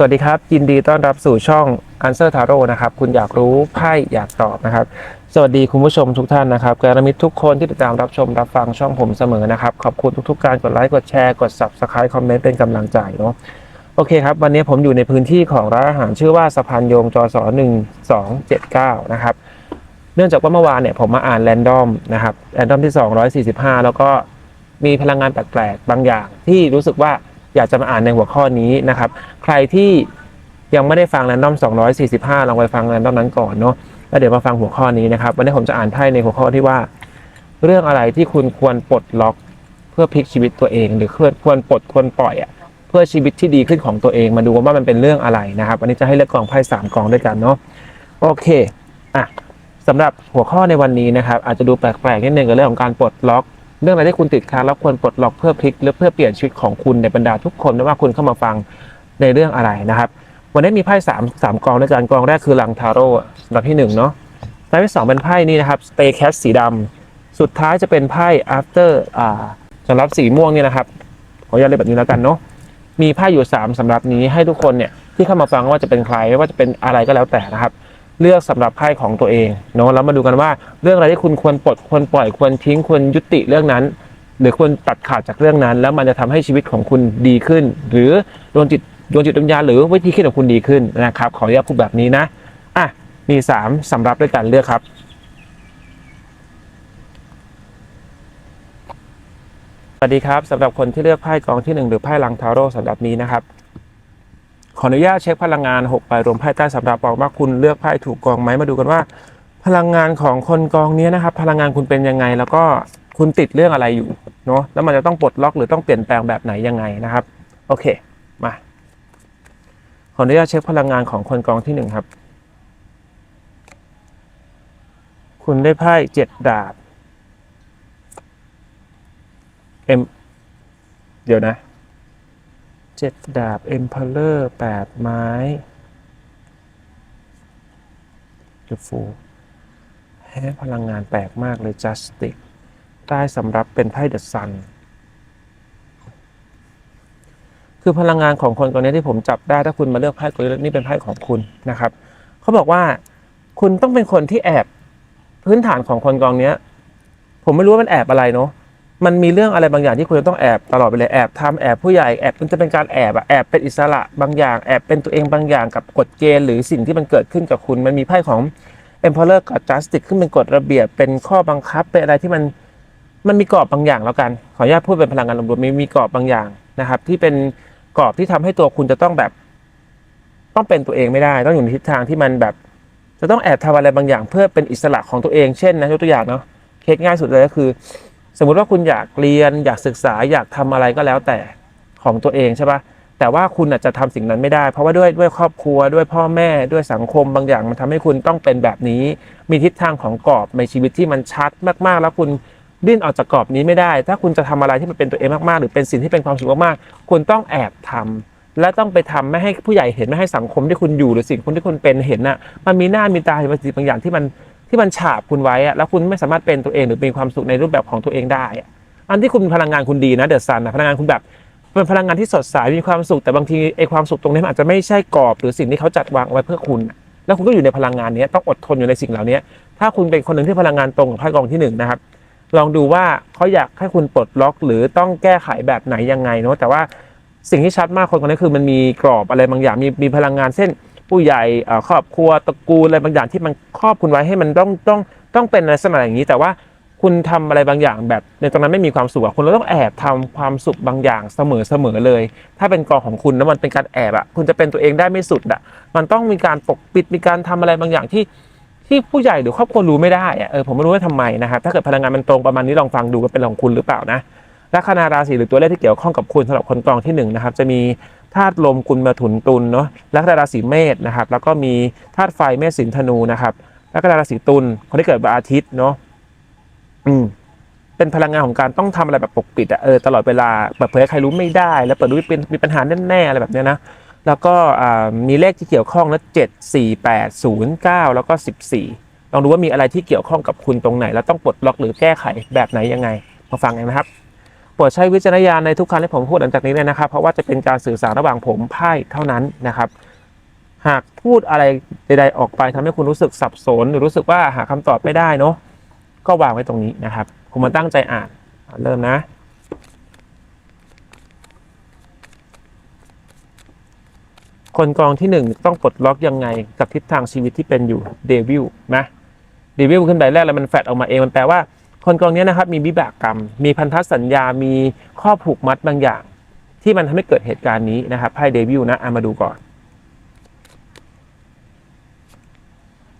สวัสดีครับ ยินดีต้อนรับสู่ช่อง Answer Tarot นะครับ คุณอยากรู้ไพ่อยากตอบนะครับ สวัสดีคุณผู้ชมทุกท่านนะครับการมิตรทุกคนที่ติดตามรับชมรับฟังช่องผมเสมอนะครับ ขอบคุณทุกๆ การกดไลค์กดแชร์กด Subscribe คอมเมนต์เป็นกำลังใจเนาะโอเคครับ วันนี้ผมอยู่ในพื้นที่ของร้านอาหารชื่อว่าสะพานโยงจอสอ1279นะครับเนื่องจากว่าเมื่อวานเนี่ยผมมาอ่านแรนดอมนะครับแรนดอมที่245แล้วก็มีพลังงานแปลกๆบางอย่างที่รู้สึกว่า อยากจะมาอ่านในหัวข้อนี้นะครับ ใครที่ยังไม่ได้ฟังแรนดอม 245 ลองไปฟังแรนดอมนั้นก่อนเนาะแล้วเดี๋ยวมาฟังหัวข้อนี้นะครับ วันนี้ผมจะอ่านไพ่ในหัวข้อที่ว่าเรื่องอะไรที่คุณควรปลดล็อกเพื่อพลิกชีวิตตัวเอง หรือควรควรปลดควรปล่อยอะเพื่อชีวิตที่ดีขึ้นของตัวเองมาดูว่ามันเป็นเรื่องอะไรนะครับวันนี้จะให้เลือกกองไพ่สามกองด้วยกันเนาะโอเคอะสำหรับหัวข้อในวันนี้นะครับ อาจจะดูแปลกๆนิดนึงกับเรื่องของการปลดล็อก เรื่องอะไรที่คุณติดค้างแล้วควรปลดล็อกเพื่อพลิกหรือเพื่อเปลี่ยนชีวิตของคุณในบรรดาทุกคนไม่ว่าคุณเข้ามาฟังในเรื่องอะไรนะครับ วันนี้มีไพ่สามสามกองด้วยกันกองแรกคือลังทาโร่สำหรับที่หนึ่งเนาะไพ่ที่สองเป็นไพ่นี้นะครับ Stay Cat สีดำสุดท้ายจะเป็นไพ่ After อ่าสำหรับสีม่วงเนี่ยนะครับขออนุญาตเรียกแบบนี้แล้วกันเนาะมีไพ่อยู่3สำหรับนี้ให้ทุกคนเนี่ยที่เข้ามาฟังว่าจะเป็นใครไม่ว่าจะเป็นอะไรก็แล้วแต่นะครับ เลือกสำหรับไพ่ของตัวเองเนาะแล้วมาดูกันว่าเรื่องอะไรที่คุณควรปลดควรปล่อยควรทิ้งควรยุติเรื่องนั้น หรือควรตัดขาดจากเรื่องนั้น แล้วมันจะทำให้ชีวิตของคุณดีขึ้น หรือดวงจิตดวงจิตวิญญาณหรือวิธีคิดของคุณดีขึ้นนะครับขออนุญาตพูดแบบนี้นะอะมีสามสำหรับด้วยกันเลือกครับสวัสดีครับสำหรับคนที่เลือกไพ่กองที่ 1 หรือไพ่ลังทาโร่สำหรับนี้นะครับ ขออนุญาตเช็คพลังงาน6ใบรวมไพ่ใต้สำหรับบอกว่าคุณเลือกไพ่ถูกกองไหมมาดูกันว่า พลังงานของคนกองนี้นะครับ พลังงานคุณเป็นยังไง แล้วก็คุณติดเรื่องอะไรอยู่เนาะแล้วมันจะต้องปลดล็อกหรือต้องเปลี่ยนแปลงแบบไหนยังไงนะครับ โอเคมาขออนุญาตเช็คพลังงานของคนกองที่หนึ่งครับ คุณได้ไพ่เจ็ดดาบเอ็มเดี๋ยวนะ เจ็ดดาบเอ็มพ l เลอร์แปดไม้เดอะฟูให้พลังงานแปลกมากเลย justice ใต้สำรับเป็นไพ่เดอะซัน คือพลังงานของคนคนนี้ที่ผมจับได้ถ้าคุณมาเลือกไพ่ตัวนี้นี่เป็นไพ่ของคุณนะครับ เขาบอกว่าคุณต้องเป็นคนที่แอบพื้นฐานของคนกองเนี้ย ผมไม่รู้ว่ามันแอบอะไรเนาะ มันมีเรื่องอะไรบางอย่างที่คุณจะต้องแอบตลอดไปเลยแอบทำแอบผู้ใหญ่แอบมันจะเป็นการแอบอะแอบเป็นอิสระบางอย่างแอบเป็นตัวเองบางอย่างกับกฎเกณฑ์หรือสิ่งที่มันเกิดขึ้นกับคุณมันมีไพ่ของ Emperor กับ Justice ขึ้นเป็นกฎระเบียบเป็นข้อบังคับเป็นอะไรที่มันมันมีกรอบบางอย่างแล้วกัน ขออนุญาตพูดเป็นพลังงานรวมๆมีมีกรอบบางอย่างนะครับ ที่เป็นกรอบที่ทำให้ตัวคุณจะต้องแบบ ต้องเป็นตัวเองไม่ได้ ต้องอยู่ในทิศทางที่มันแบบ จะต้องแอบทำอะไรบางอย่าง เพื่อเป็นอิสระของตัวเองเช่นนะยกตัวอย่างเนาะเคสง่ายสุดเลยก็คือ สมมุติว่าคุณอยากเรียนอยากศึกษาอยากทำอะไรก็แล้วแต่ของตัวเองใช่ปะแต่ว่าคุณอาจจะทำสิ่งนั้นไม่ได้ เพราะว่าด้วยด้วยครอบครัวด้วยพ่อแม่ด้วยสังคมบางอย่าง มันทำให้คุณต้องเป็นแบบนี้ มีทิศทางของกรอบในชีวิตที่มันชัดมากๆ แล้วคุณดิ้นออกจากกรอบนี้ไม่ได้ ถ้าคุณจะทำอะไรที่มันเป็นตัวเองมากๆ หรือเป็นสิ่งที่เป็นความสุขมากๆคุณต้องแอบทำและต้องไปทำไม่ให้ผู้ใหญ่เห็นไม่ให้สังคมที่คุณอยู่หรือสิ่งคนที่คุณเป็นเห็นน่ะมันมีหน้ามีตาเห็นบางสิ่งบางอย่างที่มัน ที่มันฉาบคุณไว้อะแล้วคุณไม่สามารถเป็นตัวเองหรือมีความสุขในรูปแบบของตัวเองได้ อันที่คุณพลังงานคุณดีนะเดอะซันนะพลังงานคุณแบบเป็นพลังงานที่สดใสมีความสุขแต่บางทีไอความสุขตรงนี้มันอาจจะไม่ใช่กรอบหรือสิ่งที่เขาจัดวางไว้เพื่อคุณ แล้วคุณก็อยู่ในพลังงานนี้ต้องอดทนอยู่ในสิ่งเหล่านี้ถ้าคุณเป็นคนหนึ่งที่พลังงานตรงกับไพ่กองที่หนึ่งนะครับลองดูว่าเขาอยากให้คุณปลดล็อก หรือต้องแก้ไขแบบไหนยังไงเนาะแต่ว่าสิ่งที่ชัดมากคนคนนี้คือมันมีกรอบอะไรบางอย่างมีมีพลังงานเช่น ผู้ใหญ่ครอบครัวตระกูลอะไรบางอย่างที่มันครอบคุณไว้ให้มันต้องต้องต้องเป็นลักษณะอย่างนี้ แต่ว่าคุณทำอะไรบางอย่างแบบในตรงนั้นไม่มีความสุขคุณเราต้องแอบทำความสุขบางอย่างเสมอเสมอเลย ถ้าเป็นกองของคุณแล้วมันเป็นการแอบอะคุณจะเป็นตัวเองได้ไม่สุดอะมันต้องมีการปกปิดมีการทำอะไรบางอย่างที่ที่ผู้ใหญ่หรือครอบครัวรู้ไม่ได้อะเออผมไม่รู้ว่าทำไมนะครับถ้าเกิดพลังงานมันตรงประมาณนี้ลองฟังดูว่าเป็นของคุณหรือเปล่านะลัคนาราศีหรือตัวเลขที่เกี่ยวข้องกับคุณสำหรับคนกองที่หนึ่งนะครับจะมี ธาตุลมกุลมาถุนตุลเนาะลัคนาราศีเมษนะครับ แล้วก็มีธาตุไฟเมษสิงห์ธนูนะครับลัคนาราศีตุลคนที่เกิดวันอาทิตย์เนาะอืมเป็นพลังงานของการต้องทำอะไรแบบปกปิดอะเออตลอดเวลาเปิดเผยให้ใครรู้ไม่ได้ แล้วเปิดรู้เป็นมีปัญหาแน่ๆอะไรแบบเนี้ยนะแล้วก็มีเลขที่เกี่ยวข้องแล้วเจ็ดสี่แปดศูนย์เก้าแล้วก็สิบสี่ลองดูว่ามีอะไรที่เกี่ยวข้องกับคุณตรงไหน แล้วต้องปลดล็อกหรือแก้ไขแบบไหนยังไงมาฟังกันนะครับ ปรดใช้วิจารณญาณในทุกครั้งที่ผมพูดหลังจากนี้เลยนะครับ เพราะว่าจะเป็นการสื่อสารระหว่างผมไพ่เท่านั้นนะครับ หากพูดอะไรใด ๆ ออกไปทำให้คุณรู้สึกสับสน หรือรู้สึกว่าหาคำตอบไม่ได้เนาะก็วางไว้ตรงนี้นะครับ ผมมาตั้งใจอ่านเริ่มนะคนกองที่หนึ่งต้องปลดล็อกยังไงกับทิศทางชีวิตที่เป็นอยู่เดวิลนะเดวิลขึ้นใบแรกแล้วมันแฟดออกมาเองมันแปลว่า คนกองนี้นะครับมีวิบากกรรม มีพันธสัญญา มีข้อผูกมัดบางอย่าง ที่มันทำให้เกิดเหตุการณ์นี้นะครับไพ่เดวิลนะเอามาดูก่อน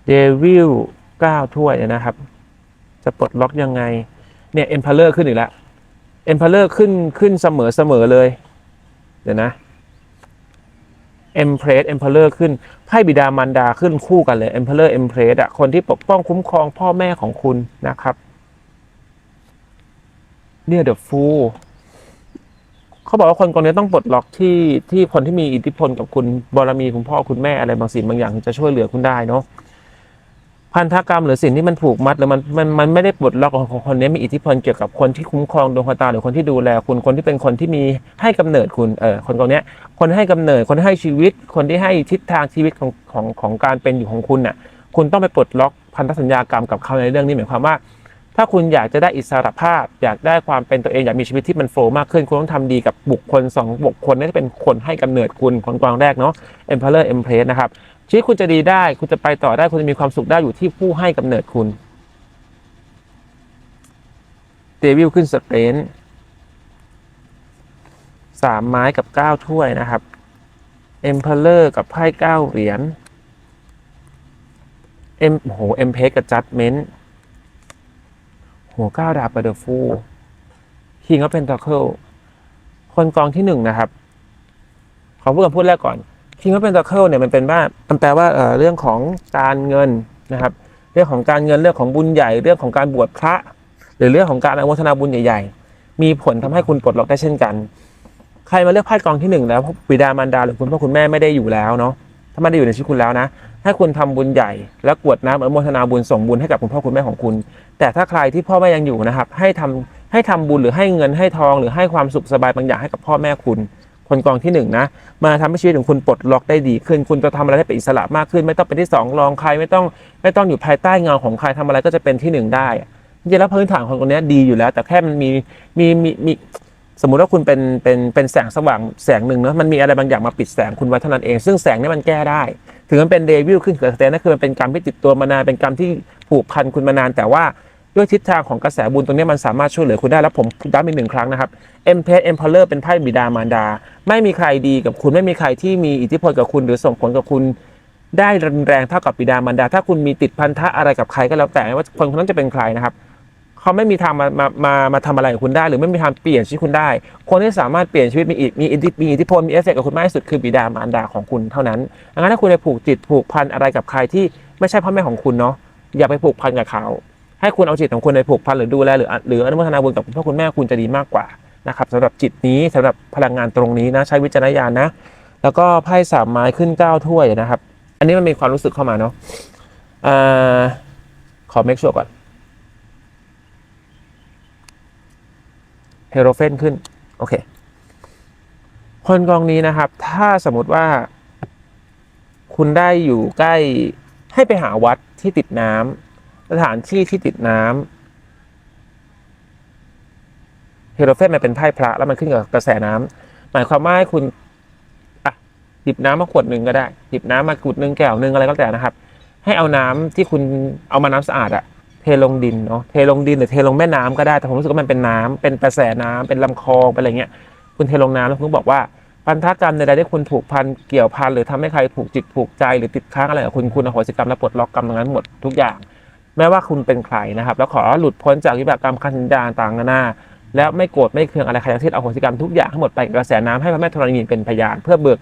เดวิลเก้าถ้วยนะครับ จะปลดล็อกยังไง เนี่ยเอ็มพาเลอร์ขึ้นอีกแล้วเอ็มพาเลอร์ขึ้นขึ้นเสมอเสมอเลย เดี๋ยวนะเอ็มเพรสเอ็มพาเลอร์ขึ้นไพ่บิดามารดาขึ้นคู่กันเลยเอ็มพาเลอร์เอ็มเพรสอะคนที่ปกป้องคุ้มครองพ่อแม่ของคุณนะครับ เนี่ยเดอะฟูเขาบอกว่าคนกองนี้ต้องปลดล็อกที่ที่คนที่มีอิทธิพลกับคุณบารมีคุณพ่อคุณแม่อะไรบางสิ่งบางอย่างจะช่วยเหลือคุณได้เนาะพันธกรรมหรือสิ่งที่มันผูกมัดหรือมันมันมันไม่ได้ปลดล็อกของของคนนี้มีอิทธิพลเกี่ยวกับคนที่คุ้มครองดวงชะตาหรือคนที่ดูแลคุณคนที่เป็นคนที่มีให้กำเนิดคุณเออคนกองเนี้คนให้กำเนิดคนให้ชีวิต คนที่ให้ทิศทางชีวิตของของของการเป็นอยู่ของคุณน่ะ คุณต้องไปปลดล็อกพันธสัญญากรรมกับเขาในเรื่องนี้หมายความว่า ถ้าคุณอยากจะได้อิสรภาพ อยากได้ความเป็นตัวเองอยากมีชีวิตที่มันโฟล์มากขึ้น คุณต้องทำดีกับบุคคลสองบุคคลนี่เป็นคนให้กำเนิดคุณคนกวางแรกเนาะ Emperor Empress นะครับชีวิตคุณจะดีได้ คุณจะไปต่อได้คุณจะมีความสุขได้อยู่ที่ผู้ให้กำเนิดคุณเดวิลขึ้นสเปนสามไม้กับเก้าถ้วยนะครับ Emperor กับไพ่เก้าเหรียญเอ็มโหเอ็มเพกับจัดเมนต์ หัวก้าวดาบเดอร์ฟูคิงก็เป็นตอเคิลคนกองที่หนึ่งนะครับขอพูดคำพูดแรกก่อนคิงก็เป็นตอเคิลเนี่ยมันเป็นว่ามันแปลว่าเรื่องของการเงินนะครับ เรื่องของการเงินเรื่องของบุญใหญ่ เรื่องของการบวชพระ หรือเรื่องของการอนุโมทนาบุญใหญ่ ๆ มีผลทำให้คุณปลดล็อกได้เช่นกัน ใครมาเลือกไพ่กองที่หนึ่งแล้วบิดามารดาหรือคุณพ่อคุณแม่ไม่ได้อยู่แล้วเนาะถ้าไม่ได้อยู่ในชีวิตคุณแล้วนะ ให้คุณทำบุญใหญ่ แล้วกวดน้ำอนุโมทนาบุญส่งบุญให้กับคุณพ่อคุณแม่ของคุณ แต่ถ้าใครที่พ่อแม่ยังอยู่นะครับ ให้ทำให้ทำบุญหรือให้เงินให้ทอง หรือให้ความสุขสบายบางอย่างให้กับพ่อแม่คุณ คนกองที่หนึ่งนะมาทำให้ชีวิตของคุณปลดล็อกได้ดีขึ้น คุณจะทำอะไรได้เป็นอิสระมากขึ้น ไม่ต้องเป็นที่สองรองใครไม่ต้องไม่ต้องอยู่ภายใต้เงาของใครทำอะไรก็จะเป็นที่หนึ่งได้จริงๆแล้วพื้นฐานของคนนี้ดีอยู่แล้ว แต่แค่มันมีมีมีมีสมมุติว่าคุณเป็นเป็นเป็นแสงสว่างแสงหนึ่งเนาะมันมีอะไรบางอย่างมาปิดแสงคุณไว้เท่านั้นเอง ซึ่งแสงนี้มันแก้ได้ ถึงมันเป็นเดวิลขึ้นเกิดสเตนนั่นคือมันเป็นกรรมที่ติดตัวมานานเป็นกรรมที่ผูกพันคุณมานาน แต่ว่าด้วยทิศทางของกระแสบุญตรงนี้มันสามารถช่วยเหลือคุณได้แล้วผมย้ำอีกหนึ่งครั้งนะครับเอ็มเพสเอ็มพอลเลอร์เป็นไพ่บิดามารดา ไม่มีใครดีกับคุณไม่มีใครที่มีอิทธิพลกับคุณหรือส่งผลกับคุณได้รุนแรงเท่ากับบิดามารดา ถ้าคุณมีติดพันธะอะไรกับใครก็แล้วแต่ว่าคนคนนั้นจะเป็นใครนะครับ เขาไม่มีทางมามามามาทำอะไรกับคุณได้ หรือไม่มีทางเปลี่ยนชีวิตคุณได้ คนที่สามารถเปลี่ยนชีวิตมีอิทมีอิทธิมีอิทธิพลมีเอฟเฟกต์กับคุณมากที่สุดคือบิดามารดาของคุณเท่านั้นดังนั้นถ้าคุณไปผูกจิตผูกพันอะไรกับใครที่ไม่ใช่พ่อแม่ของคุณเนาะอย่าไปผูกพันกับเขา ให้คุณเอาจิตของคุณไปผูกพันหรือดูแลหรือหรืออนุโมทนาบุญกับคุณพ่อคุณแม่คุณจะดีมากกว่านะครับสำหรับจิตนี้สำหรับพลังงานตรงนี้นะใช้วิจารณญาณนะ แล้วก็ไพ่สามไม้ขึ้นเก้าถ้วยนะครับ อันนี้มันมีความรู้สึกเข้ามาเนาะอ่าขอเมคชัวร์ก่อน เฮ โรเฟนขึ้น โอเคคนกองนี้นะครับ ถ้าสมมติว่า คุณได้อยู่ใกล้ให้ไปหาวัดที่ติดน้ำสถานที่ที่ติดน้ำเฮโรเฟนมันเป็นไพ่พระ แล้วมันขึ้นกับกระแสน้ำหมายความว่าให้คุณอะหยิบน้ำมาขวดหนึ่งก็ได้ หยิบน้ำมากุดหนึ่งแก้วหนึ่งอะไรก็แล้วแต่นะครับ ให้เอาน้ำที่คุณเอามาน้ำสะอาดอะ เทลงดินเนาะเทลงดินหรือเทลงแม่น้ำก็ได้แต่ผมรู้สึกว่ามันเป็นน้ำเป็นกระแสน้ำเป็นลำคลองเป็นอะไรเงี้ยคุณเทลงน้ำแล้วคุณบอกว่าพันธกรรมใดๆที่คุณผูกพันเกี่ยวพันหรือทำให้ใครผูกจิตผูกใจหรือติดค้างอะไรกับคุณคุณอโหสิกรรมและปลดล็อกกรรมตรงนั้นหมดทุกอย่าง แม้ว่าคุณเป็นใครนะครับ แล้วขอหลุดพ้นจากวิบากกรรมคันธานต่างนานาแล้วไม่โกรธไม่เคืองอะไรใครทั้งสิ้นอโหสิกรรมทุกอย่างทั้งหมดไปกระแสน้ำให้พระแม่ธรณีเป็นพยานเพื่อเบิก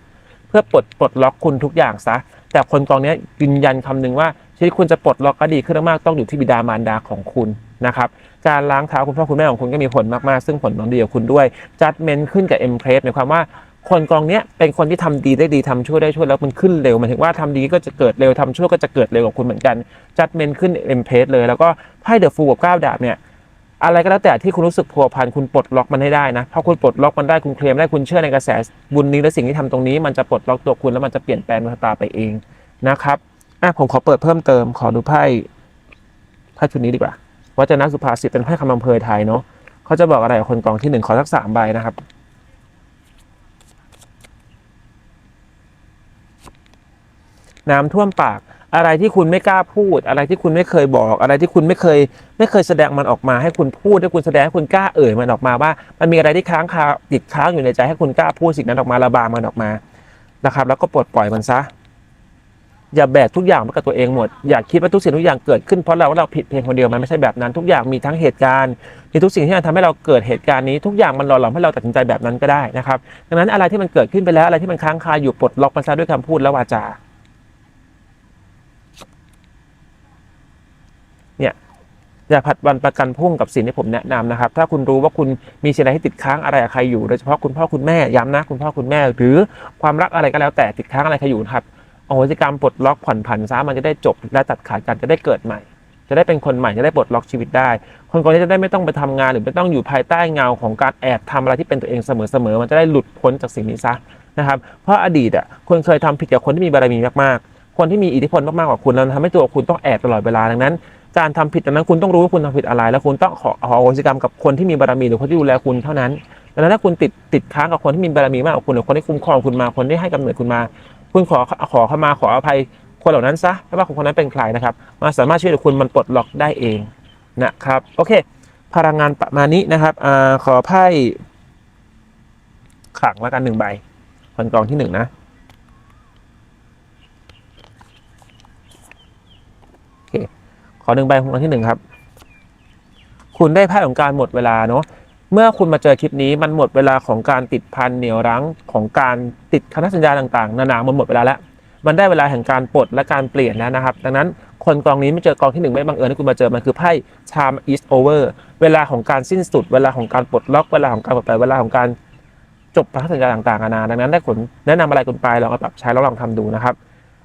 เพื่อปลดปลดล็อกคุณทุกอย่างซะแต่คนกองนี้ยืนยันคำหนึ่งว่า ชีวิตคุณจะปลดล็อกก็ดีขึ้นมากๆต้องอยู่ที่บิดามารดาของคุณนะครับการล้างเท้าคุณพ่อคุณแม่ของคุณก็มีผลมากๆ ซึ่งผลน้องดีกับคุณด้วยจัดเมนขึ้นกับเอ็มเพรสหมายความว่าคนกองเนี้ยเป็นคนที่ทำดีได้ดีทำชั่วได้ชั่วแล้วมันขึ้นเร็วหมายถึงว่าทำดีก็จะเกิดเร็วทำชั่วก็จะเกิดเร็วกับคุณเหมือนกันจัดเมนขึ้นเอ็มเพรสเลย แล้วก็ไพ่เดอะฟูกับก้าวดาบเนี่ยอะไรก็แล้วแต่ที่คุณรู้สึกพัวพันคุณปลดล็อกมันให้ได้นะพอคุณปลดล็อกมันได้คุณเคลมได้คุณเชื่อในกระแสบุญนี้และสิ่งที่ทำตรงนี้ มันจะปลดล็อกตัวคุณแล้วมันจะเปลี่ยนแปลงดวงชะตาไปเองนะครับ อะผมขอเปิดเพิ่มเติมขอดูไพ่ไพ่ชุดนี้ดีกว่าวัจนะสุภาษิตเป็นไพ่คำอำเภอไทยเนาะเขาจะบอกอะไรกับคนกองที่หนึ่งขอสักสามใบนะครับน้ำท่วมปากอะไรที่คุณไม่กล้าพูด อะไรที่คุณไม่เคยบอก อะไรที่คุณไม่เคย ไม่เคยแสดงมันออกมาให้คุณพูดให้คุณแสดงให้คุณกล้าเอ่ยมันออกมาว่า มันมีอะไรที่ค้างคาติดค้างอยู่ในใจให้คุณกล้าพูดสิ่งนั้นออกมาระบายมันออกมานะครับ แล้วก็ปลดปล่อยมันซะ อย่าแบกทุกอย่างมากับตัวเองหมด อย่าคิดว่าทุกสิ่งทุกอย่างเกิดขึ้นเพราะเราว่าเราผิดเพียงคนเดียวมันไม่ใช่แบบนั้นทุกอย่างมีทั้งเหตุการณ์มีทุกสิ่งที่มันทำให้เราเกิดเหตุการณ์นี้ทุกอย่างมันหล่อหลอมให้เราตัดสินใจแบบนั้นก็ได้นะครับดังนั้นอะไรที่มันเกิดขึ้นไปแล้วอะไรที่มันค้างคาอยู่ปลดล็อกมันซะด้วยคำพูดและวาจาเนี่ย่าผัดวันประกันพรุ่งกับสิ่งที่ผมแนะนำนะครับ ถ้าคุณรู้ว่าคุณมีสิ่งใดที่ติดค้างอะไรกับใครอยู่โดยเฉพาะคุณพ่อคุณแม่ย้ำนะคุณพ่อคุณแม่ หรือความรักอะไรก็แล้วแต่ติดค้างอะไรใครอยู่ครับ โอโหสิกรรมปลดล็อกผ่อนผันซะมันจะได้จบและตัดขาดกันจะได้เกิดใหม่ จะได้เป็นคนใหม่จะได้ปลดล็อกชีวิตได้ คนคนนี้จะได้ไม่ต้องไปทำงาน หรือไม่ต้องอยู่ภายใต้เงาของการแอบทำอะไรที่เป็นตัวเองเสมอๆมันจะได้หลุดพ้นจากสิ่งนี้ซะนะครับเพราะอดีตอะคุณเคยทำผิดกับคนที่มีบารมีมากๆ คนที่มีอิทธิพลมากๆกว่าคุณแล้วทำให้ตัวคุณต้องแอบตลอดเวลาดังนั้น การทำผิดดังนั้นคุณต้องรู้ว่าคุณทำผิดอะไร แล้วคุณต้องขอขอโหสิกรรมกับคนที่มีบารมีหรือคนที่ดูแลคุณเท่านั้นดังนั้นถ้าคุณติดติดค้างกับคนที่มีบารมีมากกว่าคุณหรือคนที่คุ้มครองคุณมาคนที่ให้กำเนิดคุณมา คุณขอขอเข้ามาขออภัยคนเหล่านั้นซะไม่ว่าคนคนนั้นเป็นใครนะครับมาสามารถช่วยเหลือคุณมันปลดล็อกได้เองนะครับโอเค พลังงานประมาณนี้นะครับอาขอไพ่ขังแล้วกันหนึ่งใบคนกองที่หนึ่งนะโอเคขอหนึ่งใบของที่หนึ่งครับ คุณได้ไพ่ของการหมดเวลาเนาะ เมื่อคุณมาเจอคลิปนี้มันหมดเวลาของการติดพันเหนียวรั้งของการติดคำสัญญาต่างๆ นานามันหมดเวลาแล้ว มันได้เวลาแห่งการปลดและการเปลี่ยนแล้วนะครับ ดังนั้นคนกองนี้ไม่เจอกองที่หนึ่งไม่บังเอิญที่คุณมาเจอมันคือไพ่ time is over เวลาของการสิ้นสุด เวลาของการปลดล็อกเวลาของการปลดปล่อยเวลาของการจบพันธสัญญาต่างๆนานาดังนั้นได้ผลแนะนำอะไรคุณไปลองเอาปรับใช้แล้วลองทำดูนะครับ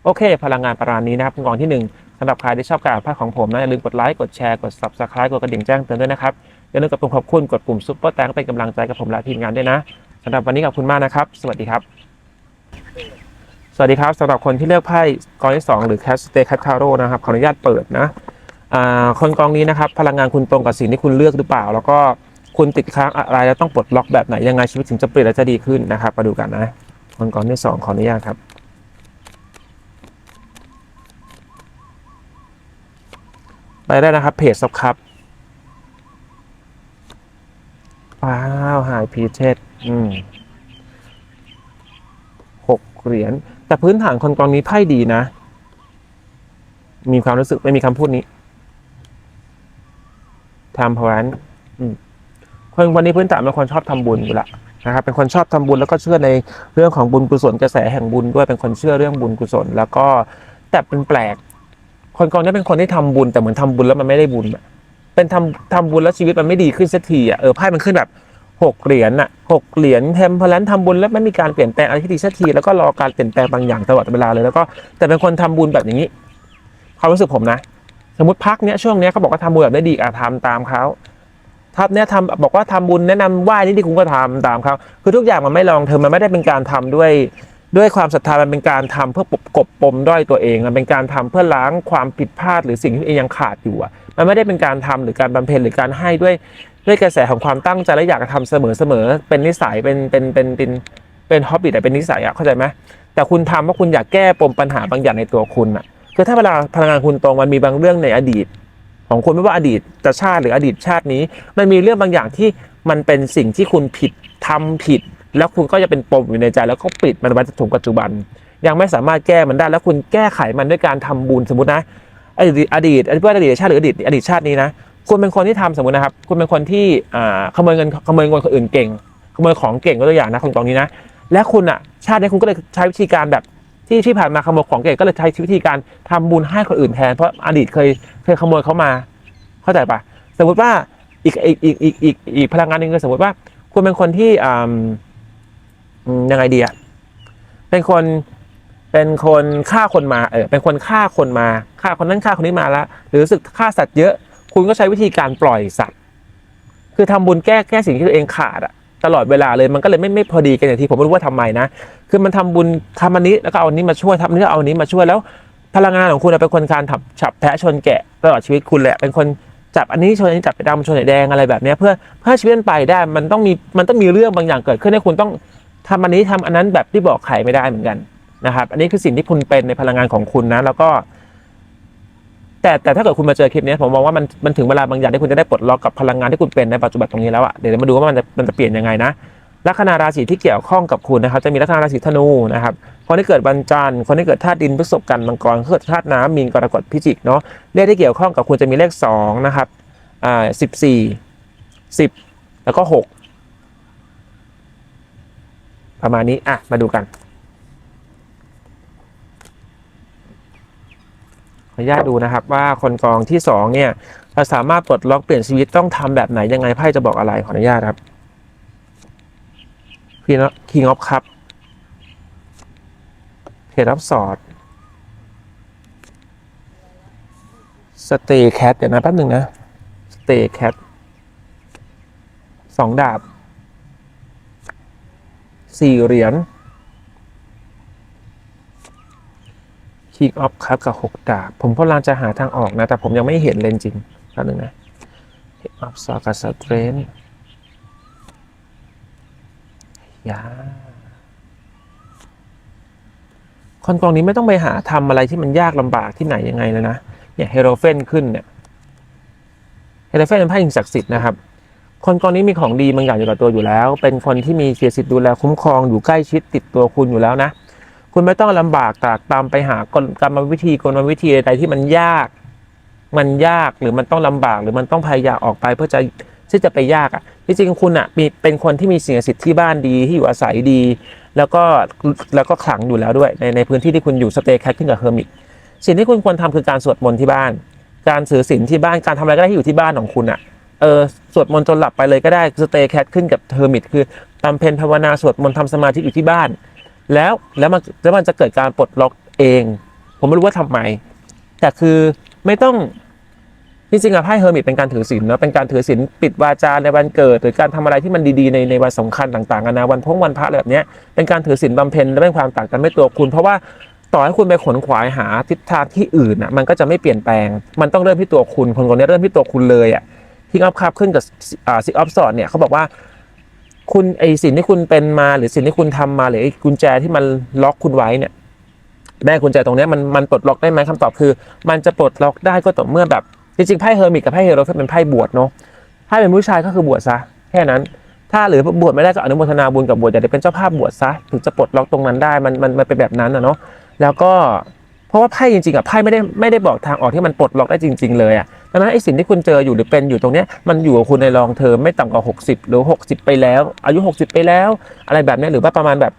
โอเค พลังงานประมาณนี้นะครับกองที่หนึ่งสำหรับใครที่ชอบการอ่านภาพของผมนะอย่าลืมกดไลค์กดแชร์กด subscribe กดกระดิ่งแจ้งเตือนด้วยนะครับ อย่าลืมกดปุ่มขอบคุณกดปุ่มซุปเปอร์แตงเป็นกำลังใจกับผมและทีมงานด้วยนะสำหรับวันนี้ขอบคุณมากนะครับ สวัสดีครับ สวัสดีครับสำหรับคนที่เลือกไพ่กองที่2หรือ Cat Stay Cat Caro นะครับขออนุญาตเปิดนะคนกองนี้นะครับพลังงานคุณตรงกับสิ่งที่คุณเลือกหรือเปล่า แล้วก็คุณติดค้างอะไรแล้วต้องปลดล็อกแบบไหนยังไงชีวิตถึงจะเปลี่ยนและจะดีขึ้นนะครับมาดูกันนะคนกองที่สองขออนุญาตครับไปได้นะครับเพจซับครับ ว้าวหายพีเทสอืมหกเหรียญ แต่พื้นฐานคนกองนี้ไพ่ดีนะ มีความรู้สึกไม่มีคำพูดนี้ทำพวันคนวันนี้พื้นฐานเป็นคนชอบทำบุญอยู่ละนะครับเป็นคนชอบทำบุญแล้วก็เชื่อในเรื่องของบุญกุศลกระแสแห่งบุญด้วยเป็นคนเชื่อเรื่องบุญกุศล แล้วก็แต่เป็นแปลก คนกองนี้เป็นคนที่ทำบุญแต่เหมือนทำบุญแล้วมันไม่ได้บุญอะ เป็นทำทำบุญแล้วชีวิตมันไม่ดีขึ้นสักทีอะเออไพ่มันขึ้นแบบหกเหรียญอะหกเหรียญเทมเพลนทำบุญแล้วไม่มีการเปลี่ยนแปลงอะไรที่ดีสักทีแล้วก็รอการเปลี่ยนแปลงบางอย่างตลอดเวลาเลยแล้วก็แต่เป็นคนทำบุญแบบอย่างนี้ความรู้สึกผมนะ สมมติพักเนี้ยช่วงเนี้ยเขาบอกว่าทำบุญแบบได้ดีอะทำตามเขาทับเนี้ยทำบอกว่าทำบุญแนะนำไหว้นี่ดีคุณก็ทำตามเขาคือทุกอย่างมันไม่ลองเธอมันไม่ได้เป็นการทำด้วยด้วยความศรัทธามันเป็นการทำเพื่อปกกบปมด้อยตัวเอง มันเป็นการทำเพื่อล้างความผิดพลาดหรือสิ่งที่เองยังขาดอยู่อะ มันไม่ได้เป็นการทำหรือการบำเพ็ญหรือการให้ด้วยด้วยกระแสของความตั้งใจและอยากจะทำเสมอเสมอเป็นนิสัยเป็นเป็นเป็นเป็นเป็นฮอบบี้แต่เป็นนิสัยอะเข้าใจไหมแต่คุณทำเพราะคุณอยากแก้ปมปัญหาบางอย่างในตัวคุณอะคือถ้าเวลาพลังงานคุณตรงมันมีบางเรื่องในอดีต ของคุณไม่ว่าอดีตจะชาติหรืออดีตชาตินี้ มันมีเรื่องบางอย่างที่มันเป็นสิ่งที่คุณผิดทำผิด แล้วคุณก็จะเป็นปมอยู่ในใจแล้วก็ปิดมันไว้จนถึงปัจจุบัน ยังไม่สามารถแก้มันได้แล้วคุณแก้ไขมันด้วยการทำบุญสมมตินะ อดีตอดีตเพื่ออดีตชาติหรืออดีตอดีตชาตินี้นะคุณเป็นคนที่ทำสมมตินะครับ คุณเป็นคนที่ขโมยเงินขโมยเงินคนอื่นเก่ง ขโมยของเก่งก็ตัวอย่างนะคนกองนี้นะ และคุณอะชาตินี้คุณก็เลยใช้วิธีการแบบที่ที่ผ่านมาขโมยของเก่งก็เลยใช้วิธีการทำบุญให้คนอื่นแทนเพราะอดีตเคยเคยขโมยเขามา เข้าใจปะสมมติว่าอีกอีกอีกอีกอีกอีกพลังงานหนึ่งคือสมมติว่าคุณเป็นคนที่อ่ายังไงดีอะเป็นคน เป็นคนฆ่าคนมาเออเป็นคนฆ่าคนมาฆ่าคนนั้นฆ่าคนนี้มาแล้ว หรือรู้สึกฆ่าสัตว์เยอะ คุณก็ใช้วิธีการปล่อยสัตว์ คือทำบุญแก้แก้สิ่งที่ตัวเองขาดอะตลอดเวลาเลยมันก็เลยไม่ไม่พอดีกันอย่างที่ผมไม่รู้ว่าทำไมนะ คือมันทำบุญทำอันนี้แล้วก็เอาอันนี้มาช่วยทำอันนี้เอาอันนี้มาช่วยแล้ว พลังงานของคุณเป็นคนการถับฉับแพะชนแกะตลอดชีวิตคุณแหละ เป็นคนจับอันนี้ชนอันนี้จับไปดำชนไอ้แดงอะไรแบบนี้เพื่อเพื่อชีวิตมันไปได้มันต้องมีมันต้องมีเรื่องบางอย่างเกิดขึ้นให้คุณต้องทำอันนี้ทำอันนั้นแบบที่บอกใครไม่ได้เหมือนกัน นะครับ อันนี้คือสิ่งที่คุณเป็นในพลังงานของคุณนะ แล้วก็ แต่แต่ถ้าเกิดคุณมาเจอคลิปนี้ผมมองว่ามันมันถึงเวลาบางอย่างที่คุณจะได้ปลดล็อกกับพลังงานที่คุณเป็นในปัจจุบันตรงนี้แล้วอะเดี๋ยวมาดูว่ามันจะมันจะเปลี่ยนยังไงนะลัคนาราศีที่เกี่ยวข้องกับคุณนะครับ จะมีลัคนาราศีธนูนะครับคนที่เกิดวันจันทร์คนที่เกิดธาตุดินพฤษภกันมังกรเกิดธาตุน้ำมีนกรกฎพิจิกเนาะเลขที่เกี่ยวข้องกับคุณจะมีเลขสองนะครับอ่าสิบสี่สิบแล้วก็หกประมาณนี้อะมาดูกัน อนุญาตดูนะครับ ว่าคนกองที่สองเนี่ยจะสามารถปลดล็อกเปลี่ยนชีวิตต้องทำแบบไหนยังไงไพ่จะบอกอะไรขออนุญาตครับ King of Cup เพจรับสอดสเตย์แคทเดี๋ยวนะแป๊บหนึ่งนะสเตย์แคทสองดาบสี่เหรียญ King of Cup กับหกดาบ ผมพยายามจะหาทางออกนะ แต่ผมยังไม่เห็นเลยจริงแป๊บหนึ่งนะ King of s w o r d กับ Strength ยาคนกองนี้ไม่ต้องไปหาทำอะไรที่มันยากลำบากที่ไหนยังไงเลยนะ เนี่ยเฮโรเฟนขึ้นเนี่ยเฮโรเฟนเป็นไพ่หิ่งศักดิ์สิทธิ์นะครับ คนกองนี้มีของดีบางอย่างอยู่กับตัวอยู่แล้ว เป็นคนที่มีเสียสิทธิ์ดูแลคุ้มครองอยู่ใกล้ชิดติดตัวคุณอยู่แล้วนะ คุณไม่ต้องลำบากตากตามไปหากลกรรมวิธีกลวิธีใดๆที่มันยาก มันยากหรือมันต้องลำบาก หรือมันต้องพยายามออกไปเพื่อจะที่จะไปยากอะที่จริงคุณอะมีเป็นคนที่มีสิ่งศักดิ์สิทธิ์ที่บ้านดีที่อยู่อาศัยดี แล้วก็แล้วก็ขลังอยู่แล้วด้วยในในพื้นที่ที่คุณอยู่สเตย์แคทขึ้นกับเฮอร์มิตสิ่งที่คุณควรทำคือการสวดมนต์ที่บ้าน การสื่อศีลที่บ้านการทำอะไรก็ได้ที่อยู่ที่บ้านของคุณอะเออสวดมนต์จนหลับไปเลยก็ได้สเตย์แคทขึ้นกับเฮอร์มิตคือตำเพ็ญภาวนาสวดมนต์ทำสมาธิอยู่ที่บ้าน แล้วแล้วมันแล้วมันจะเกิดการปลดล็อกเอง ผมไม่รู้ว่าทำไม แต่คือไม่ต้องจริงๆอะไพ่เฮอร์มิตเป็นการถือศีลเนาะเป็นการถือศีลปิดวาจาในวันเกิด หรือการทำอะไรที่มันดีๆในในวันสำคัญต่างๆนะวันพงวันพระแบบเนี้ยเป็นการถือศีลบำเพ็ญและเป็นความต่างกันไม่ตัวคุณ เพราะว่าต่อให้คุณไปขนขวายหาทิศทางที่อื่นอะมันก็จะไม่เปลี่ยนแปลง มันต้องเริ่มที่ตัวคุณคนคนนี้เริ่มที่ตัวคุณเลยอะที่อัพคับขึ้นกับซิกอัพสอดเนี่ยเขาบอกว่า คุณไอสิ่งที่คุณเป็นมาหรือสิ่งที่คุณทำมาหรือไอกุญแจที่มันล็อกคุณไว้เนี่ยแม่กุญแจตรงนี้มันมันปลดล็อกได้ไหมคำตอบคือ มันจะปลดล็อกได้ก็ต่อเมื่อแบบจริงๆไพ่เฮอร์มิตกับไพ่เฮโรเป็นไพ่บวชเนาะไพ่เป็นผู้ชายก็คือบวชซะแค่นั้น ถ้าหรือบวชไม่ได้ก็อนุโมทนาบุญกับบวชอย่าได้เป็นเจ้าภาพบวชซะถึงจะปลดล็อกตรงนั้นได้มันมันมันเป็นแบบนั้นนะเนาะแล้วก็เพราะว่าไพ่จริงๆอะไพ่ไม่ได้ไม่ได้บอกทางออกที่มันปลดล็อกได้จริง ๆ เลยอะ ดังนั้นไอ้สิ่งที่คุณเจออยู่หรือเป็นอยู่ตรงเนี้ยมันอยู่กับคุณในลองเทอมไม่ต่ำกว่า 60 หรือ 60 ไปแล้ว อายุ 60 ไปแล้ว อะไรแบบนี้หรือว่าประมาณแบบ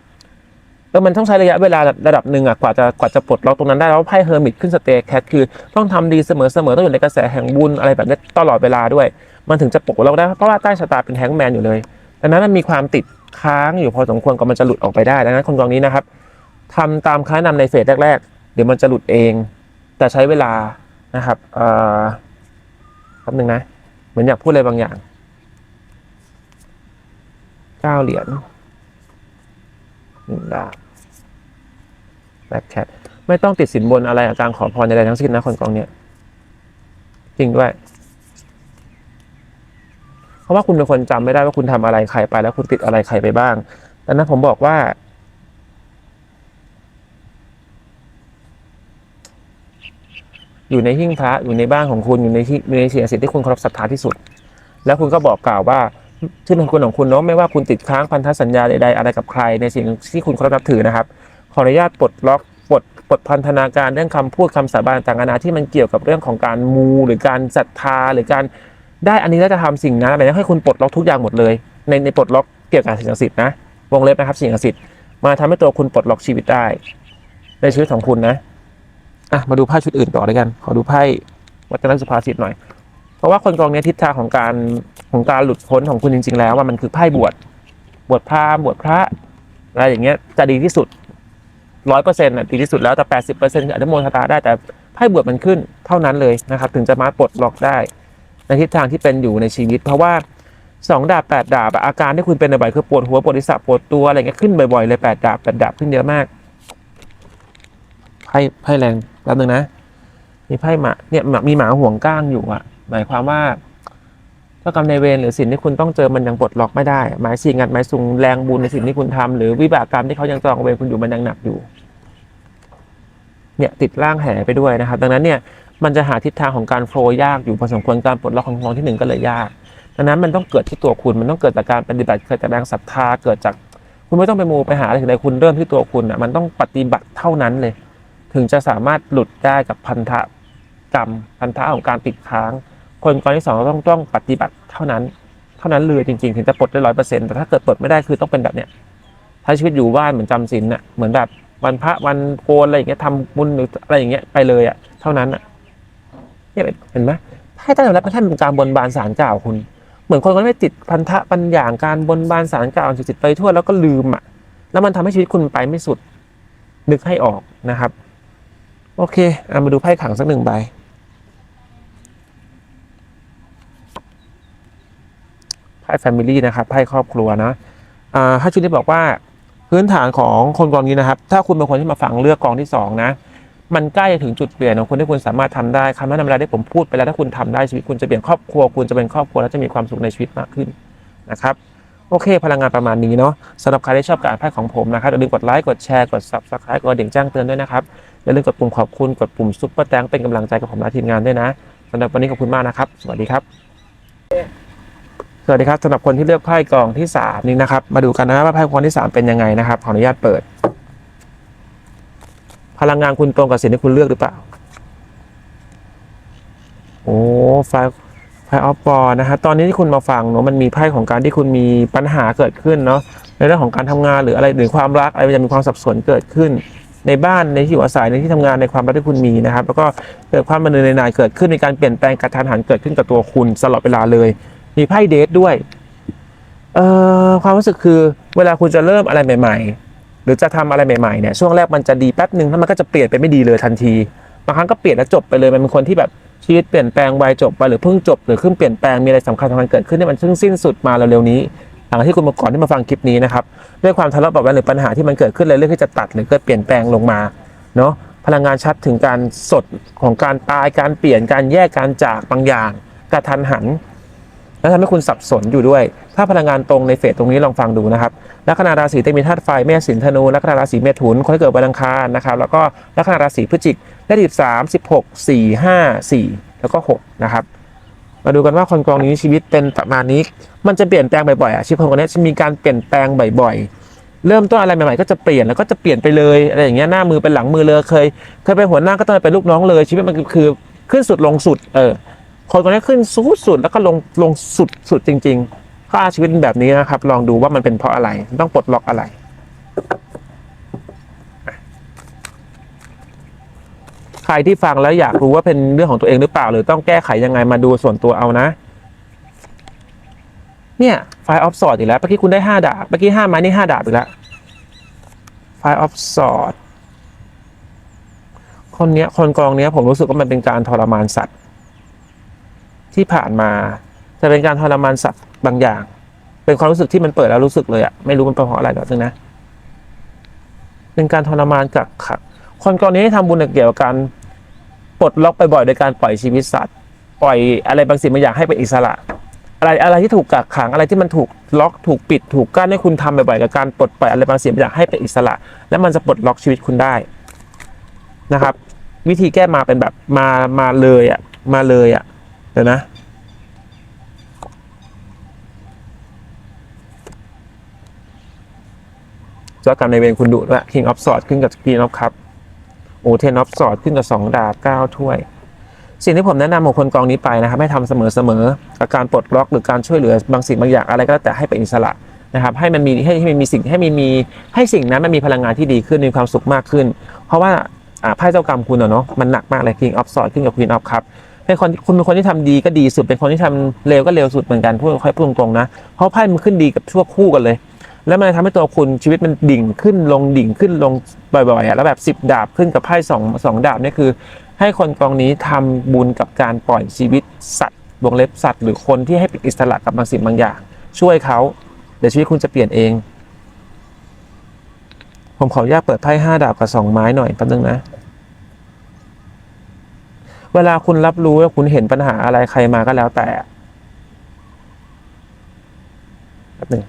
เออมันต้องใช้ระยะเวลาระดับหนึ่งอะกว่าจะกว่าจะปลดล็อกตรงนั้นได้แล้วไพ่เฮอร์มิตขึ้นสเตย์แคทคือต้องทำดีเสมอเสมอต้องอยู่ในกระแสแห่งบุญอะไรแบบนี้ตลอดเวลาด้วย มันถึงจะปลดล็อกได้เพราะว่าใต้ชะตาเป็นแฮงแมนอยู่เลยดังนั้นมันมีความติดค้างอยู่พอสมควรก็มันจะหลุดออกไปได้ดังนั้นคนกองนี้นะครับทำตามค้ายนำในเฟสแรก ๆ เดี๋ยวมันจะหลุดเอง แต่ใช้เวลานะครับเอ่อ แป๊บนึงนะ เหมือนอยากพูดอะไรบางอย่างเก้าเหรียญหนึ่งดาบแบ็คแคทไม่ต้องติดสินบนอะไรกับการขอพรใดๆทั้งสิ้นนะคนกองเนี้ยจริงด้วย เพราะว่าคุณเป็นคนจำไม่ได้ว่าคุณทำอะไรใครไปแล้วคุณติดอะไรใครไปบ้างดังนั้นผมบอกว่า อยู่ในหิ้งพระอยู่ในบ้านของคุณอยู่ในที่อยู่ในสิ่งศักดิ์สิทธิ์ที่คุณเคารพศรัทธาที่สุด แล้วคุณก็บอกกล่าวว่าชื่อของคุณของคุณเนาะไม่ว่าคุณติดค้างพันธสัญญาใดๆอะไรกับใคร ในสิ่งที่คุณเคารพนับถือนะครับ ขออนุญาตปลดล็อกปลดปลดพันธนาการเรื่องคำพูดคำสาบานต่างๆนานาที่มันเกี่ยวกับเรื่องของการมูหรือการศรัทธาหรือการได้อันนี้แล้วจะทำสิ่งนั้นอะไรให้คุณปลดล็อกทุกอย่างหมดเลย ในในปลดล็อกเกี่ยวกับสิ่งศักดิ์สิทธิ์นะวงเล็บนะครับสิ่งศักดิ์สิทธิ์มาทำให้ตัวคุณปลดล็อกชีวิตได้ ในชีวิตของคุณนะ อะมาดูไพ่ชุดอื่นต่อเลยกัน ขอดูไพ่วัฒนสุภาษิตหน่อย เพราะว่าคนกองเนี้ยทิศทางของการของการหลุดพ้นของคุณจริง ๆ แล้วว่ามันคือไพ่บวชบวชพราหมณ์บวชพระอะไรอย่างเงี้ยจะดีที่สุดร้อยเปอร์เซ็นต์อะดีที่สุดแล้วแต่แปดสิบเปอร์เซ็นต์อนุโมทนาได้แต่ไพ่บวชมันขึ้นเท่านั้นเลยนะครับ ถึงจะมาปลดล็อกได้ ในทิศทางที่เป็นอยู่ในชีวิต เพราะว่าสองดาบแปดดาบอาการที่คุณเป็นบ่อยคือปวดหัวปวดศีรษะปวดตัวอะไรเงี้ยขึ้นบ่อยๆเลยแปดดาบแปดดาบขึ้นเยอะมาก พ่ไพ่แรงแป๊บนึงนะ มีไพ่หมาเนี่ยหมามีหมาห่วงก้างอยู่อะหมายความว่าเจ้ากรรมในายเวรหรือสิ่งที่คุณต้องเจอมันยังปลดล็อกไม่ได้ หมายสิ่งงัดหมายสุงแรงบุญในสิ่งที่คุณทำหรือวิบากกรรมที่เขายังจองเวรคุณอยู่มันยังหนักอยู่ เนี่ยติดร่างแห่ไปด้วยนะครับ ดังนั้นเนี่ยมันจะหาทิศทางของการโฟล์ยากอยู่พอสมควรการปลดล็อกของของที่หนึ่งก็เลยยากดังนั้นมันต้องเกิดที่ตัวคุณมันต้องเกิดจากการปฏิบัติเกิดจากแรงศรัทธาเกิดจาก คุณไม่ต้องไปมูไปหาอะไรถึงใดคุณเริ่มที่ตัวคุณอะมันต้องปฏิบัติเท่านั้นเลย ถึงจะสามารถหลุดได้กับพันธะกรรมพันธะของการติดค้าง คนกรณีที่สองต้องต้องปฏิบัติเท่านั้น เท่านั้นเลยจริงๆ ถึงจะปลดได้ร้อยเปอร์เซ็นต์แต่ถ้าเกิดปลดไม่ได้คือต้องเป็นแบบเนี้ยใช้ชีวิตอยู่บ้านเหมือนจำศีลน่ะเหมือนแบบวันพระวันโกนอะไรอย่างเงี้ยทำบุญหรืออะไรอย่างเงี้ยไปเลยอะเท่านั้นอะเนี่ยเห็นไหมให้ตั้งแต่แรกเป็นท่านเป็นการบนบานสารกล่าวคุณ เหมือนคนก็ไม่ติดพันธะปัญญาการบนบานสารกล่าวจิตไปทั่วแล้วก็ลืมอะแล้วมันทำให้ชีวิตคุณไปไม่สุดนึกให้ออกนะครับ โอเคเอามาดูไพ่ขังสักหนึ่งใบ ไพ่แฟมิลี่นะครับ ไพ่ครอบครัวนะอ่าถ้าชุดนี้บอกว่าพื้นฐานของคนกองนี้นะครับ ถ้าคุณเป็นคนที่มาฟังเลือกกองที่สองนะ มันใกล้จะถึงจุดเปลี่ยนของคนที่คุณสามารถทำได้คำแนะนำเวลาที่ผมพูดไปแล้วถ้าคุณทำได้ชีวิตคุณจะเปลี่ยนครอบครัวคุณจะเป็นครอบครัวแล้วจะมีความสุขในชีวิตมากขึ้นนะครับโอเค พลังงานประมาณนี้เนาะสำหรับใครที่ชอบการอ่านไพ่ของผมนะครับอย่าลืมกดไลค์กดแชร์กด subscribe กดกระดิ่งแจ้งเตือนด้วยนะครับ อย่าลืมกดปุ่มขอบคุณกดปุ่มซุปเปอร์แตงเป็นกำลังใจกับผมและทีมงานด้วยนะสำหรับวันนี้ขอบคุณมากนะครับ สวัสดีครับสวัสดีครับสำหรับคนที่เลือกไพ่กล่องที่สามนี้นะครับ มาดูกันนะว่าไพ่กองที่สามเป็นยังไงนะครับขออนุญาตเปิด พลังงานคุณตรงกับสิ่งที่คุณเลือกหรือเปล่าโอ้ไฟไฟออฟบอลนะฮะตอนนี้ที่คุณมาฟังเนาะมันมีไพ่ของการที่คุณมีปัญหาเกิดขึ้นเนาะในเรื่องของการทำงานหรืออะไรหรือความรักอะไรมันจะมีความสับสนเกิดขึ้น ในบ้านในที่อยู่อาศัยในที่ทำงานในความรักที่คุณมีนะครับ แล้วก็เกิดความบันเทิงในนายเกิดขึ้นในการเปลี่ยนแปลงกระทันหันเกิดขึ้นกับตัวคุณตลอดเวลาเลย มีไพ่เดทด้วยเอ่อความรู้สึกคือเวลาคุณจะเริ่มอะไรใหม่ ๆ หรือจะทำอะไรใหม่ๆเนี่ยช่วงแรกมันจะดีแป๊บหนึ่งแล้วมันก็จะเปลี่ยนไปไม่ดีเลยทันทีบางครั้งก็เปลี่ยนแล้วจบไปเลยมันเป็นคนที่แบบชีวิตเปลี่ยนแปลงไวจบไปหรือเพิ่งจบหรือเพิ่งเปลี่ยนแปลงมีอะไรสำคัญสำคัญเกิดขึ้นที่มันเพิ่งสิ้นสุดมาเร็วๆนี้ หลังที่คุณมาก่อนที่มาฟังคลิปนี้นะครับด้วยความทะเลาะเบาะแว้งหรือปัญหาที่มันเกิดขึ้นเลยเรื่องที่จะตัดหรือเกิดเปลี่ยนแปลงลงมาเนาะพลังงานชัดถึงการสดของการตายการเปลี่ยนการแยกการจากบางอย่างกระทันหันแล้วทำให้คุณสับสนอยู่ด้วย ถ้าพลังงานตรงในเฟสตรงนี้ลองฟังดูนะครับ ลัคนาราศีเตมีธาตุไฟเมษสินธนู ลัคนาราศีเมถุน คนเกิดวันอังคารนะครับ แล้วก็ลัคนาราศีพฤศจิกเลขสิบสามสิบหกสี่ห้าสี่แล้วก็หกนะครับ มาดูกันว่าคนกองนี้ชีวิตเป็นประมาณนี้ มันจะเปลี่ยนแปลงบ่อยๆอะชีวิตคนคนนี้จะมีการเปลี่ยนแปลงบ่อยๆ เริ่มต้นอะไรใหม่ๆก็จะเปลี่ยนแล้วก็จะเปลี่ยนไปเลยอะไรอย่างเงี้ยหน้ามือเป็นหลังมือเลยเคยเคยเป็นหัวหน้าก็ต้องไปเป็นลูกน้องเลย ชีวิตมันคือขึ้นสุดลงสุดเออคนคนนี้ขึ้นสูงสุดแล้วก็ลงลงสุดสุดจริงๆถ้าชีวิตแบบนี้นะครับ ลองดูว่ามันเป็นเพราะอะไรต้องปลดล็อกอะไร ใค รที่ฟังแล้วอยากรู้ว่าเป็นเรื่องของตัวเองหรือเปล่า หรือต้องแก้ไขยังไงมาดูส่วนตัวเอานะ เนี่ยไฟออฟสอดอีกแล้วเมื่อกี้คุณได้ห้าดาบเมื่อกี้ห้าไม้นี่ห้าดาบอีกแล้วไฟออฟสอดคนเนี้ยคนกองเนี้ยผมรู้สึกว่ามันเป็นการทรมานสัตว์ ที่ผ่านมาจะเป็นการทรมานสัตว์บางอย่าง เป็นความรู้สึกที่มันเปิดแล้วรู้สึกเลยอะไม่รู้มันเป็นเพราะอะไรแบบนึงนะเป็นการทรมานกับขัดคนกรณีที่ทำบุญเกี่ยวกับการ ปลดล็อกไปบ่อยโดยการปล่อยชีวิตสัตว์ ปล่อยอะไรบางสิ่งบางอย่างให้เป็นอิสระ อะไรอะไรที่ถูกกักขังอะไรที่มันถูกล็อกถูกปิดถูกกั้นให้คุณทำบ่อยๆกับการปลดปล่อยอะไรบางสิ่งบางอย่างให้เป็นอิสระ แล้วมันจะปลดล็อกชีวิตคุณได้นะครับ วิธีแก้มาเป็นแบบมามาเลยอะมาเลยอะเดี๋ยวนะเจ้ากรรมในเวรคุณดุด้วย King of Swords ขึ้นกับ Queen of Cup โอ้ Ten of Swords ขึ้นกับ 2 ดาบ9ถ้วย สิ่งที่ผมแนะนำของคนกองนี้ไปนะครับ ให้ทำเสมอๆกับการปลดล็อกหรือการช่วยเหลือบางสิ่งบางอย่างอะไรก็แล้วแต่ให้เป็นอิสระนะครับให้มันมีให้ให้มันมีสิ่งให้มีมีให้สิ่งนั้นมันมีพลังงานที่ดีขึ้นมีความสุขมากขึ้น เพราะว่าอ่าไพ่เจ้ากรรมคุณเนาะมันหนักมากเลย King of Swords ขึ้นกับ Queen of Cup เป็นคนคุณเป็นคนที่ทำดีก็ดีสุดเป็นคนที่ทำเลวก็เลวสุดเหมือนกันพูดค่อยพูดตรงๆนะเพราะไพ่มันขึ้นดีกับชั่วคู่กันเลย แล้วมันทำให้ตัวคุณชีวิตมันดิ่งขึ้นลงดิ่งขึ้นลงบ่อยๆอะแล้วแบบ 10 ดาบขึ้นกับไพ่สองสองดาบนี่คือ ให้คนกองนี้ทำบุญกับการปล่อยชีวิตสัตว์วงเล็บสัตว์ หรือคนที่ให้เป็นอิสระกับบางสิ่งบางอย่าง ช่วยเขาเดี๋ยวชีวิตคุณจะเปลี่ยนเอง ผมขออนุญาตเปิดไพ่ห้าดาบกับสองไม้หน่อยแป๊บนึงนะเวลาคุณรับรู้ว่าคุณเห็นปัญหาอะไรใครมาก็แล้วแต่แป๊บนึง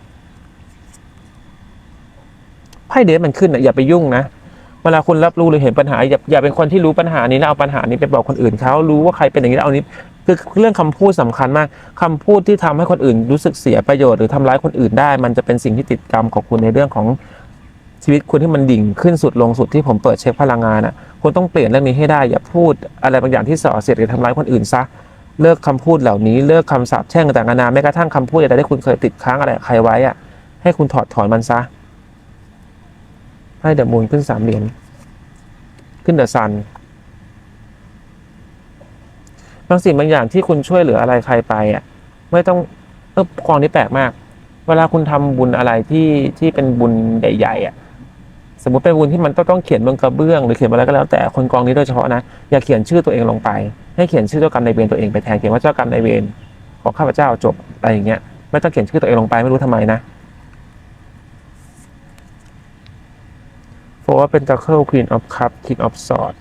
ไพ่เดฟมันขึ้นอะอย่าไปยุ่งนะเวลาคุณรับรู้หรือเห็นปัญหาอย่าอย่าเป็นคนที่รู้ปัญหานี้แล้วเอาปัญหานี้ไปบอกคนอื่นเขารู้ว่าใครเป็นอย่างนี้แล้วเอานี้คือเรื่องคำพูดสำคัญมากคำพูดที่ทำให้คนอื่นรู้สึกเสียประโยชน์หรือทำร้ายคนอื่นได้ มันจะเป็นสิ่งที่ติดกรรมของคุณในเรื่องของชีวิตคุณที่มันดิ่งขึ้นสุดลงสุดที่ผมเปิดเช็คพลังงานอะคุณต้องเปลี่ยนเรื่องนี้ให้ได้อย่าพูดอะไรบางอย่างที่ส่อเสียดหรือทำร้ายคนอื่นซะเลิกคำพูดเหล่านี้เลิกคำสาปแช่งต่างๆนานาแม้กระทั่งคำพูดอะไรที่คุณเคยติดค้างอะไรใครไว้อะให้คุณถอดถอนมันซะ ให้เดอะมูนขึ้นสามเหรียญขึ้นเดอะซันบางสิ่งบางอย่างที่คุณช่วยเหลืออะไรใครไปอะไม่ต้องเออกองนี้แปลกมาก เวลาคุณทำบุญอะไรที่ที่เป็นบุญใหญ่ๆอะสมมติเป็นบุญที่มันต้องต้องเขียนบนกระเบื้องหรือเขียนอะไรก็แล้วแต่คนกองนี้โดยเฉพาะนะอย่าเขียนชื่อตัวเองลงไป ให้เขียนชื่อเจ้ากรรมนายเวรตัวเองไปแทนเขียนว่าเจ้ากรรมนายเวรของข้าพเจ้าจบอะไรอย่างเงี้ยไม่ต้องเขียนชื่อตัวเองลงไปไม่รู้ทำไมนะ โฟร์เป็นตะเคิลควีนออฟคัพคิงออฟสอด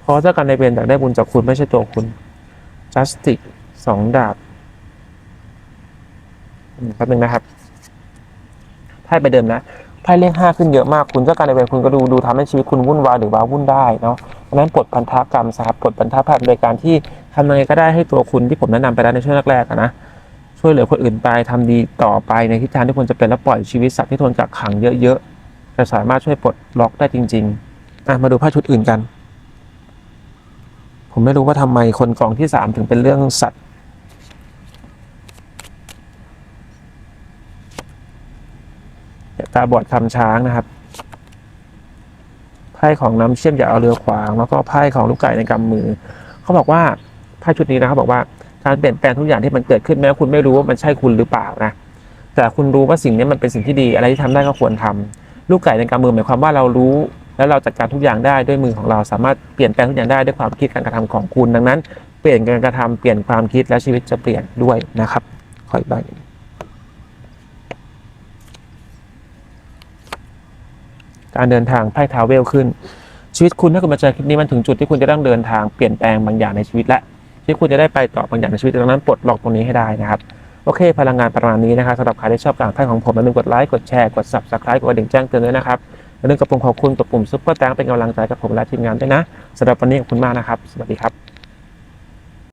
เพราะเจ้ากันในเวรอยากได้บุญจากคุณไม่ใช่ตัวคุณจัสติกสองดาบอืมแป๊บนึงนะครับไพ่ไปเดิมนะไพ่เลขห้าขึ้นเยอะมากคุณเจ้าการในเวรคุณก็ดูดูทำให้ชีวิตคุณวุ่นวายหรือว้าวุ่นได้เนาะเพราะฉะนั้นปลดพันธกรรมสครับปลดพันธะพันโดยการที่ทำยังไงก็ได้ให้ตัวคุณที่ผมแนะนำไปแล้วในช่วงแรกๆนะช่วยเหลือคนอื่นไปทำดีต่อไปในทิศทางที่ควรจะเป็นและปล่อยชีวิตสัตว์ที่ทนกักขังเยอะๆ จะสามารถช่วยปลดล็อกได้จริงๆอะมาดูไพ่ชุดอื่นกัน ผมไม่รู้ว่าทำไมคนกองที่สามถึงเป็นเรื่องสัตว์ตาบอดคำช้างนะครับไพ่ของน้ำเชื่อมอย่าเอาเรือขวาง แล้วก็ไพ่ของลูกไก่ในกำมือ เขาบอกว่าไพ่ชุดนี้นะครับบอกว่าการเปลี่ยนแปลงทุกอย่างที่มันเกิดขึ้นแม้คุณไม่รู้ว่ามันใช่คุณหรือเปล่านะแต่คุณรู้ว่าสิ่งนี้มันเป็นสิ่งที่ดีอะไรที่ทำได้ก็ควรทำ ลูกไก่ในกำมือหมายความว่าเรารู้ แล้วเราจัดการทุกอย่างได้ด้วยมือของเราสามารถเปลี่ยนแปลงทุกอย่างได้ด้วยความคิดการกระทำของคุณ ดังนั้น เปลี่ยนการกระทำเปลี่ยนความคิดแล้วชีวิตจะเปลี่ยนด้วยนะครับขออีกบหนึ่งการเดินทางไพ่ทาวเวลขึ้น ชีวิตคุณถ้าคุณมาเจอคลิปนี้มันถึงจุดที่คุณจะต้องเดินทางเปลี่ยนแปลงบางอย่างในชีวิตและที่คุณจะได้ไปต่อบางอย่างในชีวิตดังนั้นปลดล็อกตรงนี้ให้ได้นะครับ โอเค พลังงานประมาณนี้นะครับสำหรับใครที่ชอบการไพ่ของผมอย่าลืมกดไลค์กดแชร์กด subscribe กดกระดิ่งแจ้งเตือนด้วยนะครับอย่าลืมกดปุ่มขอบคุณกดปุ่มซุปเปอร์แตงเป็นกำลังใจกับผมและทีมงานด้วยนะสำหรับวันนี้ขอบคุณมากนะครับ สวัสดีครับ